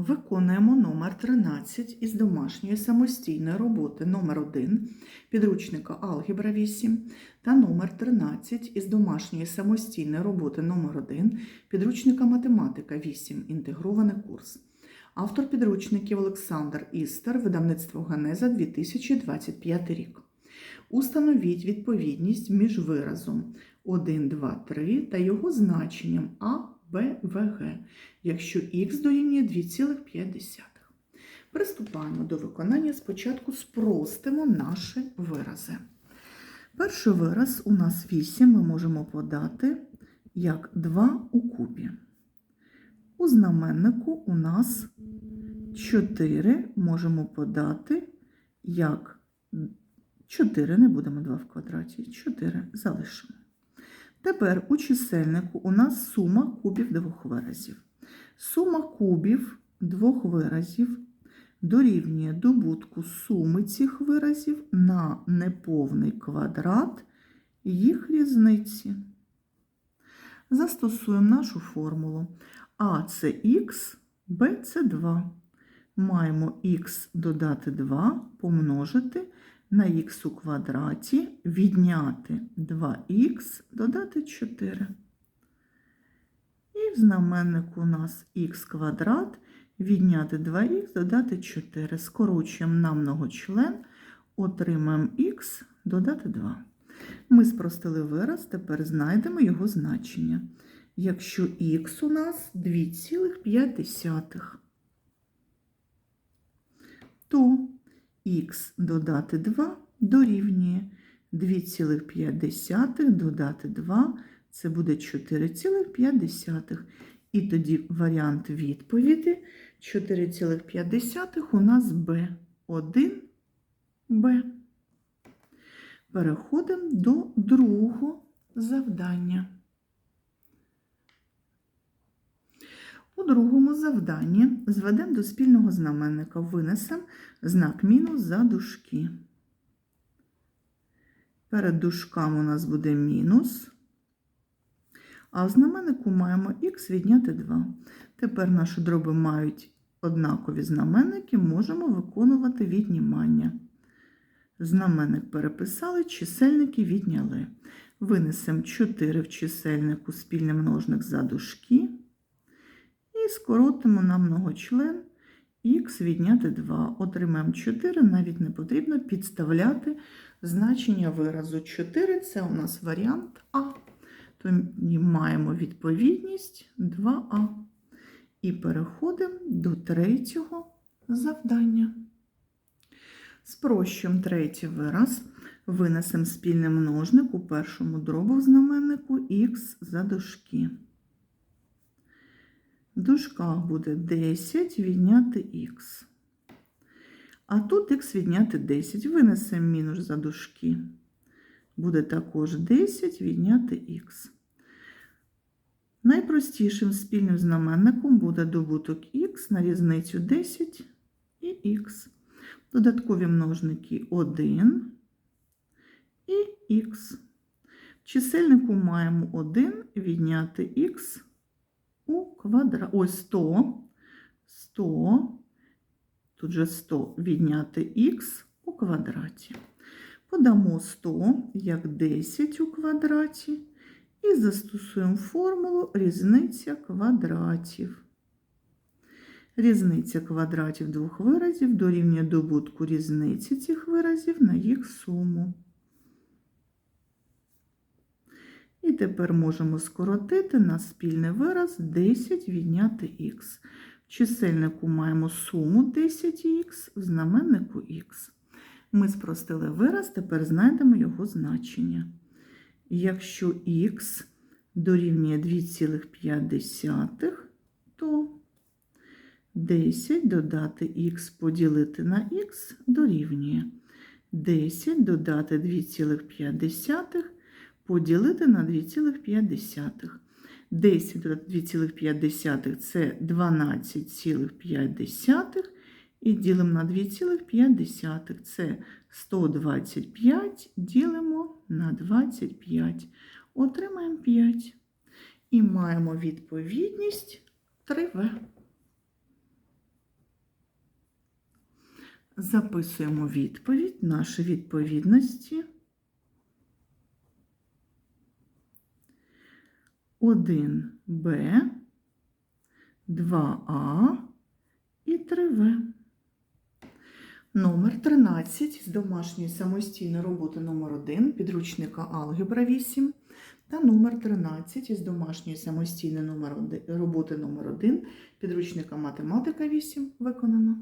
Виконуємо номер 13 із домашньої самостійної роботи. Номер 1 підручника Алгебра 8 та номер 13 із домашньої самостійної роботи. Номер 1 підручника Математика 8 інтегрований курс. Автор підручників Олександр Істер, видавництво Генеза 2025 рік. Установіть відповідність між виразом 1, 2, 3 та його значенням А, Б, В, Г, якщо х дорівнює 2,5. Приступаємо до виконання. Спочатку спростимо наші вирази. Перший вираз у нас 8 ми можемо подати як 2 у кубі. У знаменнику у нас 4 можемо подати як 4, не будемо 2 в квадраті, 4 залишимо. Тепер у чисельнику у нас сума кубів двох виразів. Сума кубів двох виразів дорівнює добутку суми цих виразів на неповний квадрат їх різниці. Застосуємо нашу формулу. А це х, Б це 2. Маємо х додати 2 помножити на х у квадраті відняти 2х, додати 4. І в знаменнику у нас х квадрат, відняти 2х, додати 4. Скорочуємо на многочлен, отримаємо х, додати 2. Ми спростили вираз, тепер знайдемо його значення. Якщо х у нас 2,5, то х додати 2 дорівнює 2,5 додати 2 це буде 4,5. І тоді варіант відповіді 4,5 у нас Б. 1 Б. Переходимо до другого завдання. У другому завданні зведемо до спільного знаменника, винесемо знак мінус за дужки. Перед дужками у нас буде мінус, а в знаменнику маємо х відняти 2. Тепер наші дроби мають однакові знаменники, можемо виконувати віднімання. Знаменник переписали, чисельники відняли. Винесемо 4 в чисельнику спільний множник за дужки. І скоротимо на многочлен х відняти 2. Отримаємо 4, навіть не потрібно підставляти значення виразу. 4 це у нас варіант А. Тоді маємо відповідність 2А. І переходимо до третього завдання. Спрощуємо третій вираз. Винесемо спільний множник у першому дробу в знаменнику х за дужки. Дужках буде 10 відняти х. А тут х відняти 10. Винесемо мінус за дужки. Буде також 10 відняти х. Найпростішим спільним знаменником буде добуток х на різницю 10 і х. Додаткові множники 1 і х. В чисельнику маємо 1 відняти х у квадрат. Ось 100, 100, тут же 100 відняти х у квадраті. Подамо 100 як 10 у квадраті і застосуємо формулу різниця квадратів. Різниця квадратів двох виразів дорівнює добутку різниці цих виразів на їх суму. І тепер можемо скоротити на спільний вираз 10 відняти х. В чисельнику маємо суму 10х, в знаменнику х. Ми спростили вираз, тепер знайдемо його значення. Якщо х дорівнює 2,5, то 10 додати х поділити на х дорівнює 10 додати 2,5 поділити на 2,5. 10 додати 2,5 це 12,5. І ділимо на 2,5. Це 125 ділимо на 25. Отримаємо 5. І маємо відповідність 3В. Записуємо відповідь, наші відповідності. 1Б, 2А і 3В. Номер 13 з домашньої самостійної роботи номер 1 підручника Алгебра 8 та номер 13 із домашньої самостійної роботи номер 1 підручника Математика 8 виконано.